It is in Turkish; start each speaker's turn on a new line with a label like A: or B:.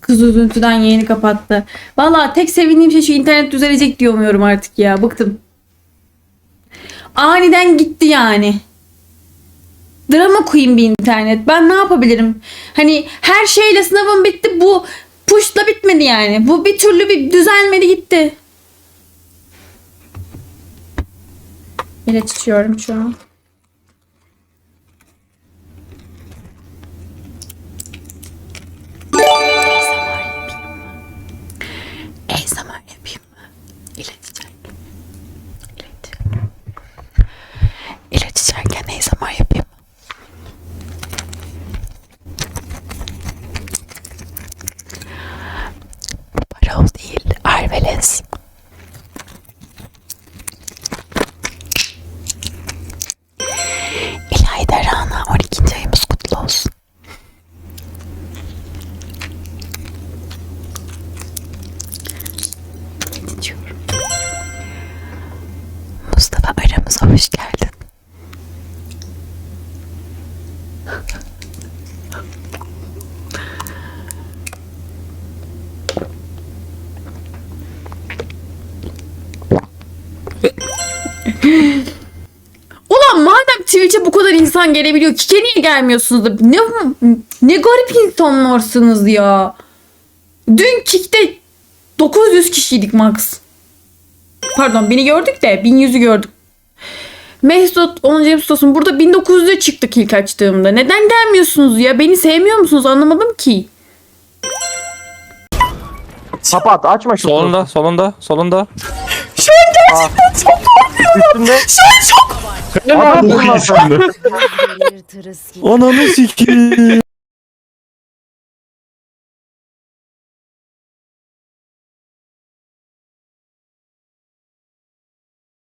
A: Kız üzüntüden yayını kapattı. Valla tek sevindiğim şey şu internet düzelecek diye umuyorum artık ya. Bıktım. Aniden gitti yani. Drama queen bir internet. Ben ne yapabilirim? Hani her şeyle sınavım bitti. Bu push'la bitmedi yani. Bu bir türlü bir düzelmedi gitti. İlaç içiyorum şu an. Parol değil, Arveles. İlayda Rana 12. ayımız kutlu olsun. Mustafa aramıza hoş geldin. Twitch'e bu kadar insan gelebiliyor, Kike niye gelmiyorsunuz da? Ne, ne garip insanlarsınız ya. Dün Kik'te 900 kişiydik max. Pardon beni gördük de 1100'ü gördük. Mesut 10. Ağustos'un burada 1900'e çıktık ilk açtığımda. Neden gelmiyorsunuz ya? Beni sevmiyor musunuz? Anlamadım ki.
B: Kapat açma şu
C: Solunda, solunda, solunda.
B: Üstünde.
C: Ne
B: Adam
C: yapıyorsun
B: bunlar.
C: sen de?
D: Yırtırız gibi.
C: Ananı sikeyim.